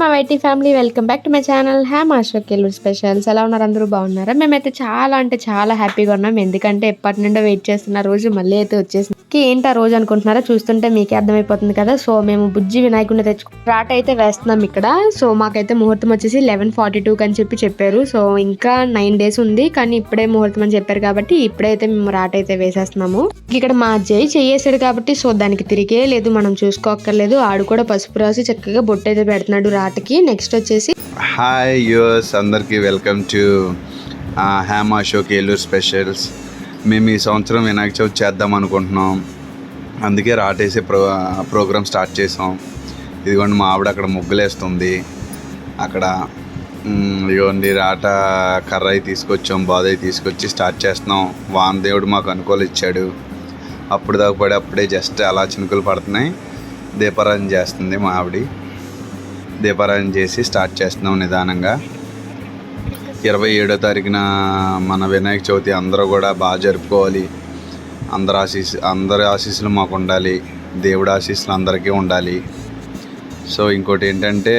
మా YT family. Welcome back to my channel. Ham అశోక్ ఎల్లు స్పెషల్స్. ఎలా ఉన్నారు? అందరూ బాగున్నారా? మేమైతే చాలా అంటే చాలా హ్యాపీగా ఉన్నాం. ఎందుకంటే ఎప్పటి నుండో వెయిట్ చేస్తున్న రోజు మళ్ళీ అయితే వచ్చేసింది. కి ఏంటి ఆ రోజు అనుకుంటున్నారా చూస్తుంటే మీకే అర్థమైపోతుంది కదా. సో మేము బుజ్జి వినాయకుడిని తెచ్చుకు రాట అయితే వేస్తున్నాం ఇక్కడ. సో మాకైతే ముహూర్తం వచ్చేసి లెవెన్ ఫార్టీ టూ అని చెప్పి చెప్పారు. సో ఇంకా నైన్ డేస్ ఉంది. కానీ ఇప్పుడే ముహూర్తం అని చెప్పారు కాబట్టి ఇప్పుడైతే మేము రాట అయితే వేసేస్తున్నాము. ఇక్కడ మా జై చేసాడు కాబట్టి సో దానికి తిరిగే లేదు. మనం చూసుకోక్కర్లేదు. ఆడు కూడా పసుపు రాసి చక్కగా బొట్టు అయితే పెడుతున్నాడు రాటకి. నెక్స్ట్ వచ్చేసి హాయ్ యూస్ అందరికీ వెల్కమ్ టు హ్యామా షోకి ఏలూరు స్పెషల్స్. మేము ఈ సంవత్సరం వినాయక చవితి చేద్దాం అనుకుంటున్నాం. అందుకే రాటేసే ప్రో ప్రోగ్రామ్ స్టార్ట్ చేసాం. ఇదిగోండి మా ఆవిడ అక్కడ ముగ్గులేస్తుంది. అక్కడ ఇదిగోండి రాట కర్ర అయి తీసుకొచ్చాం బాధ తీసుకొచ్చి స్టార్ట్ చేస్తున్నాం. వాన్ దేవుడు మాకు అనుకూలం ఇచ్చాడు. అప్పుడు దాకా పడి అప్పుడే జస్ట్ అలా చినుకులు పడుతున్నాయి. దీపారాధన చేస్తుంది మా ఆవిడ. దీపారాధన చేసి స్టార్ట్ చేస్తున్నాం నిదానంగా. ఇరవై ఏడో తారీఖున మన వినాయక చవితి అందరూ కూడా బాగా జరుపుకోవాలి. అందరి ఆశీస్ అందరి ఆశీస్సులు మాకు ఉండాలి. దేవుడి ఆశీస్సులు అందరికీ ఉండాలి. సో ఇంకోటి ఏంటంటే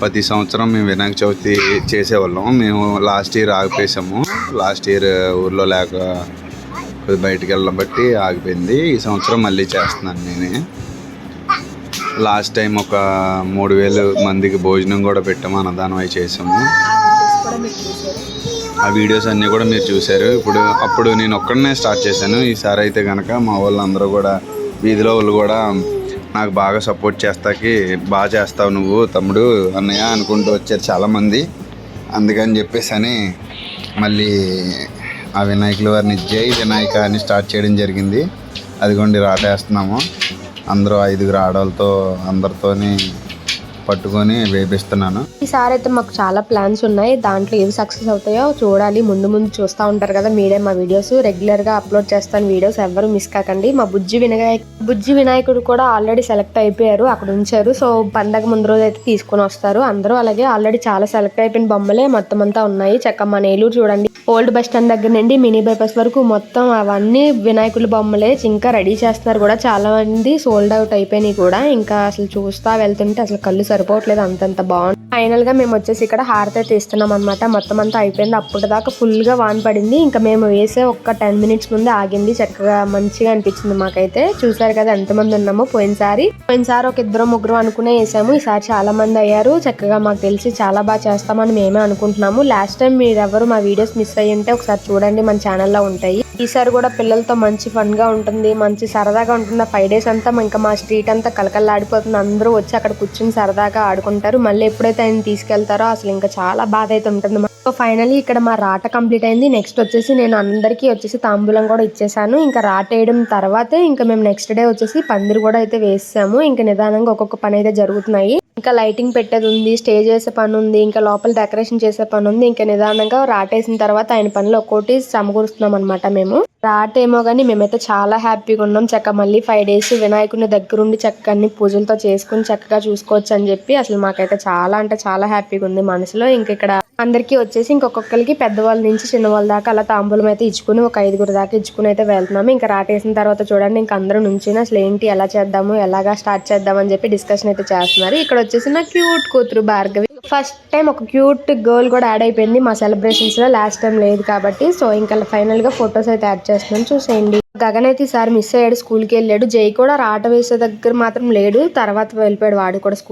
ప్రతి సంవత్సరం మేము వినాయక చవితి చేసేవాళ్ళం. మేము లాస్ట్ ఇయర్ ఆగిపోసాము లాస్ట్ ఇయర్ ఊర్లో లేక బయటికి వెళ్ళడం బట్టి ఆగిపోయింది. ఈ సంవత్సరం మళ్ళీ చేస్తున్నాను నేనే. లాస్ట్ టైం ఒక మూడు వేలు మందికి భోజనం కూడా పెట్టాము అన్నదానం అవి చేసాము. ఆ వీడియోస్ అన్నీ కూడా మీరు చూశారు. ఇప్పుడు అప్పుడు నేను ఒక్కడనే స్టార్ట్ చేశాను. ఈసారి అయితే కనుక మా వాళ్ళందరూ కూడా వీధిలో వాళ్ళు కూడా నాకు బాగా సపోర్ట్ చేస్తాకి బాగా చేస్తావు నువ్వు తమ్ముడు అన్నయ్య అనుకుంటూ వచ్చారు చాలామంది. అందుకని చెప్పేసి అని మళ్ళీ ఆ వినాయకుల వారిని జై వినాయక అని స్టార్ట్ చేయడం జరిగింది. అదిగోండి రాటేస్తున్నాము. అందరూ ఐదుగురు ఆడవాళ్ళతో అందరితోని పట్టుకొని వేపిస్తున్నాను. ఈసారి అయితే మాకు చాలా ప్లాన్స్ ఉన్నాయి. దాంట్లో ఏవి సక్సెస్ అవుతాయో చూడాలి. ముందు ముందు చూస్తూ ఉంటారు కదా మీరే మా వీడియోస్ రెగ్యులర్గా అప్లోడ్ చేస్తాను వీడియోస్ ఎవరు మిస్ కాకండి. మా బుజ్జి వినాయక బుజ్జి వినాయకుడు కూడా ఆల్రెడీ సెలెక్ట్ అయిపోయారు. అక్కడ ఉంచారు. సో పండగ ముందు రోజు అయితే తీసుకొని వస్తారు. అందరూ అలాగే ఆల్రెడీ చాలా సెలెక్ట్ అయిపోయిన బొమ్మలే మొత్తం అంతా ఉన్నాయి. చక్క మన ఏలూరు చూడండి. ఓల్డ్ బస్ స్టాండ్ దగ్గర నుండి మినీ బైపాస్ వరకు మొత్తం అవన్నీ వినాయకుల బొమ్మలే. ఇంకా రెడీ చేస్తున్నారు కూడా చాలా మంది. సోల్డ్ అవుట్ అయిపోయినాయి కూడా. ఇంకా అసలు చూస్తా వెళ్తుంటే అసలు కళ్ళు సరిపోవట్లేదు. అంతంత బాగుంది ఫైనల్గా మేము వచ్చేసి ఇక్కడ హారతి తీస్తున్నాం అనమాట మొత్తం అంతా అయిపోయింది. అప్పుడు దాకా ఫుల్గా వాన్ పడింది. ఇంకా మేము వేసే ఒక టెన్ మినిట్స్ ముందే ఆగింది. చక్కగా మంచిగా అనిపించింది మాకైతే. చూసారు కదా ఎంతమంది ఉన్నామో పోయినసారి. పోయినసారి ఒక ఇద్దరు ముగ్గురు అనుకునే వేసాము. ఈసారి చాలా మంది అయ్యారు. చక్కగా మాకు తెలిసి చాలా బాగా చేస్తామని మేమే అనుకుంటున్నాము. లాస్ట్ టైం మీరు మా వీడియోస్ మిస్ అయ్యి ఉంటే ఒకసారి చూడండి. మన ఛానల్లో ఉంటాయి. ఈసారి కూడా పిల్లలతో మంచి ఫన్గా ఉంటుంది. మంచి సరదాగా ఉంటుంది. ఆ ఫైవ్ డేస్ అంతా ఇంకా మా స్ట్రీట్ అంతా కలకల్లాడిపోతుంది అందరూ వచ్చి అక్కడ కూర్చుని సరదాగా ఆడుకుంటారు. మళ్ళీ ఎప్పుడైతే ఆయన తీసుకెళ్తారో అసలు ఇంకా చాలా బాధ అయితే ఉంటుంది. సో ఫైనలీ ఇక్కడ మా రాట కంప్లీట్ అయింది. నెక్స్ట్ వచ్చేసి నేను అందరికీ వచ్చేసి తాంబూలం కూడా ఇచ్చేసాను. ఇంకా రాట వేయడం తర్వాతే ఇంకా మేము నెక్స్ట్ డే వచ్చేసి పందిరి కూడా అయితే వేసాము. ఇంకా నిదానంగా ఒక్కొక్క పని అయితే జరుగుతున్నాయి. ఇంకా లైటింగ్ పెట్టేది ఉంది స్టేజ్ చేసే పని ఉంది ఇంకా లోపల డెకరేషన్ చేసే పని ఉంది ఇంకా నిదానంగా రాటేసిన తర్వాత ఆయన పనులు ఒక్కోటి సమకూరుస్తున్నాం అనమాట మేము. రాటేమో కానీ మేమైతే చాలా హ్యాపీగా ఉన్నాం. చక్క మళ్ళీ ఫైవ్ డేస్ వినాయకుడిని దగ్గరుండి చక్కగా అన్ని పూజలతో చేసుకుని చక్కగా చూసుకోవచ్చు అని చెప్పి అసలు మాకైతే చాలా అంటే చాలా హ్యాపీగా ఉంది మనసులో. ఇంక ఇక్కడ అందరికీ వచ్చేసి ఇంకొకరికి పెద్దవాళ్ళ నుంచి చిన్నవాళ్ళ దాకా అలా తాంబూలం అయితే ఇచ్చుకుని ఒక ఐదుగురు దాకా ఇచ్చుకుని అయితే వెళ్తున్నాము. ఇంకా రాటేసిన తర్వాత చూడండి ఇంకా అందరూ నుంచి అసలు ఏంటి ఎలా చేద్దాము ఎలాగా స్టార్ట్ చేద్దాం అని చెప్పి డిస్కషన్ అయితే చేస్తున్నారు. ఇక్కడ వచ్చేసి నా క్యూట్ కూతురు భార్గవి. ఫస్ట్ టైం ఒక క్యూట్ గర్ల్ కూడా యాడ్ అయిపోయింది మా సెలబ్రేషన్స్లో లాస్ట్ టైం లేదు కాబట్టి సో ఇంకా ఫైనల్గా ఫొటోస్ అయితే యాడ్ చేస్తున్నాను చూసేయండి. గగన్ అయితే ఈసారి మిస్ అయ్యాడు స్కూల్కి వెళ్ళాడు. జై కూడా రాట వేసే దగ్గర మాత్రం లేడు. తర్వాత వెళ్ళిపోయాడు వాడు కూడా స్కూల్